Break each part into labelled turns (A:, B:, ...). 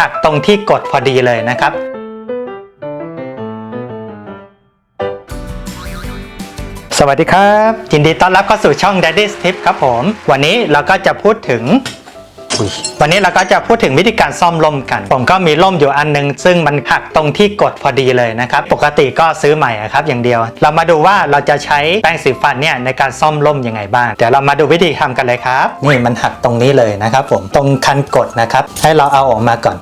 A: หักตรงที่กดพอดีเลยนะครับ สวัสดีครับ ยินดีต้อนรับเข้าสู่ช่อง Daddy's Tip ครับผม วันนี้เราก็จะพูดถึงอุ๊ยวันนี้เราก็จะพูดถึงวิธีการซ่อมล่มกัน ผมก็มีล่มอยู่อันนึง ซึ่งมันหักตรงที่กดพอดีเลยนะครับ ปกติก็ซื้อใหม่อะครับอย่างเดียว เรามาดูว่าเราจะใช้แป้งสีฟันเนี่ยในการซ่อมล่มยังไงบ้าง เดี๋ยวเรามาดูวิธีทำกันเลยครับ นี่มันหักตรงนี้เลยนะครับผม ตรงคันกดนะครับ ให้เราเอาออกมาก่อน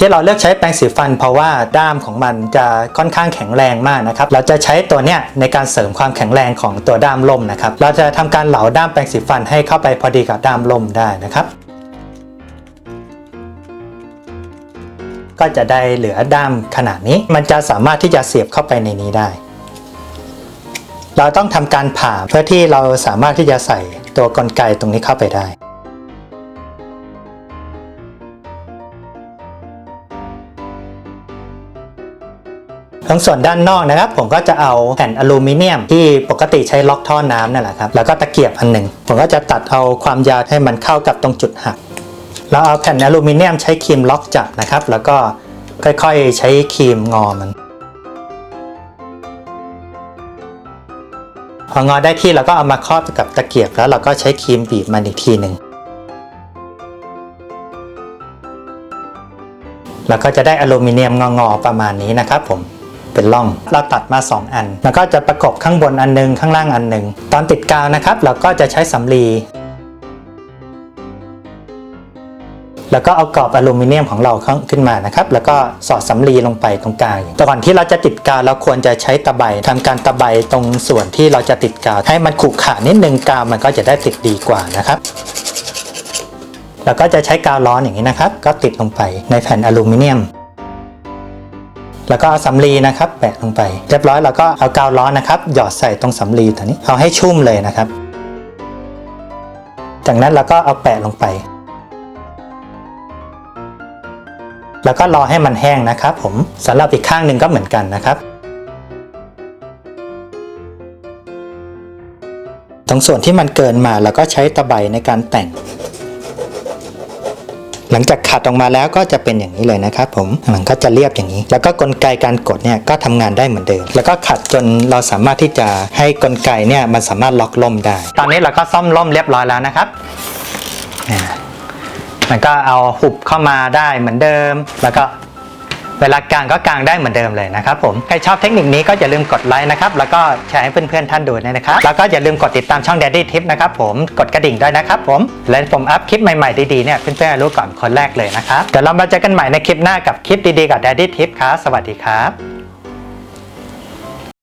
A: ที่เราเลือกใช้แปรงสีฟัน เพราะว่าด้ามของมันจะค่อนข้างแข็งแรงมากนะครับ เราจะใช้ตัวเนี้ยในการเสริมความแข็งแรงของตัวด้ามล่มนะครับ เราจะทำการเหลาด้ามแปรงสีฟันให้เข้าไปพอดีกับด้ามล่มได้นะครับ ก็จะได้เหลือด้ามขนาดนี้ มันจะสามารถที่จะเสียบเข้าไปในนี้ได้ เราต้องทำการผ่าเพื่อที่เราสามารถที่จะใส่ตัวกลไกตรงนี้เข้าไปได้ ตรงส่วนด้านนอกนะครับ ผมก็จะเอาแผ่นอลูมิเนียม ที่ปกติใช้ล็อกท่อน้ำนั่นแหละครับแล้วก็ตะเกียบอันหนึ่งผมก็จะตัดเอาความยาวให้มันเข้ากับตรงจุดหักเราเอาแผ่นอลูมิเนียมใช้ครีมล็อกจับนะครับ แล้วก็ค่อยๆใช้ครีมงอมันพองอได้ที่เราก็เอามาครอบกับตะเกียบแล้วเราก็ใช้ครีมบีบมันอีกทีหนึ่งแล้วก็จะได้อลูมิเนียมงอๆประมาณนี้นะครับผม เป็นร่อง เราตัดมา 2 อัน แล้วก็จะประกบข้างบนอันหนึงข้างล่างอันหนึง ตอนติดกาวนะครับ เราก็จะใช้สำลีแล้วก็เอากรอบอลูมิเนียมของเราเข้าขึ้นมานะครับ แล้วก็สอดสำลีลงไปตรงกลางแต่ก่อนที่เราจะติดกาวเราควรจะใช้ตะไบทำการตะไบตรงส่วนที่เราจะติดกาวให้มันขรุขระนิดนึงกาวมันก็จะได้ติดดีกว่านะครับ แล้วก็จะใช้กาวร้อนอย่างนี้นะครับ ก็ติดลงไปในแผ่นอลูมิเนียม แล้วก็เอาสำลีนะครับแปะลงไป เรียบร้อยแล้วก็เอากาวร้อนนะครับหยอดใส่ตรงสำลีตัวนี้เอาให้ชุ่มเลยนะครับ จากนั้นเราก็เอาแปะลงไป แล้วก็รอให้มันแห้งนะครับ ผมสำหรับอีกข้างหนึ่งก็เหมือนกันนะครับ ตรงส่วนที่มันเกินมาเราก็ใช้ตะไบในการแต่ง หลังจากขัดออกมาแล้วก็จะเป็นอย่างนี้เลยนะครับผมมันก็จะเรียบอย่างนี้ แล้วก็กลไกการกดเนี่ยก็ทำงานได้เหมือนเดิม แล้วก็ขัดจนเราสามารถที่จะให้กลไกเนี่ยมันสามารถล็อกล่มได้ ตอนนี้เราก็ซ่อมล่มเรียบร้อยแล้วนะครับอ่ามันก็เอาหุบเข้ามาได้เหมือนเดิม แล้วก็ เวลากางก็กางได้เหมือนเดิมเลยนะครับผมใครชอบเทคนิคนี้ก็อย่าลืมกดไลค์นะครับแล้วก็แชร์ให้เพื่อนๆท่านดูนะครับแล้วก็อย่าลืมกดติดตามช่อง Daddy Tip นะครับผมกดกระดิ่งด้วยนะครับผมและผมอัพคลิปใหม่ๆดีๆเนี่ยเพื่อนๆรู้ก่อนคนแรกเลยนะครับเดี๋ยวเรามาเจอกันใหม่ในคลิปหน้ากับคลิปดีๆกับ Daddy Tip ครับสวัสดีครับ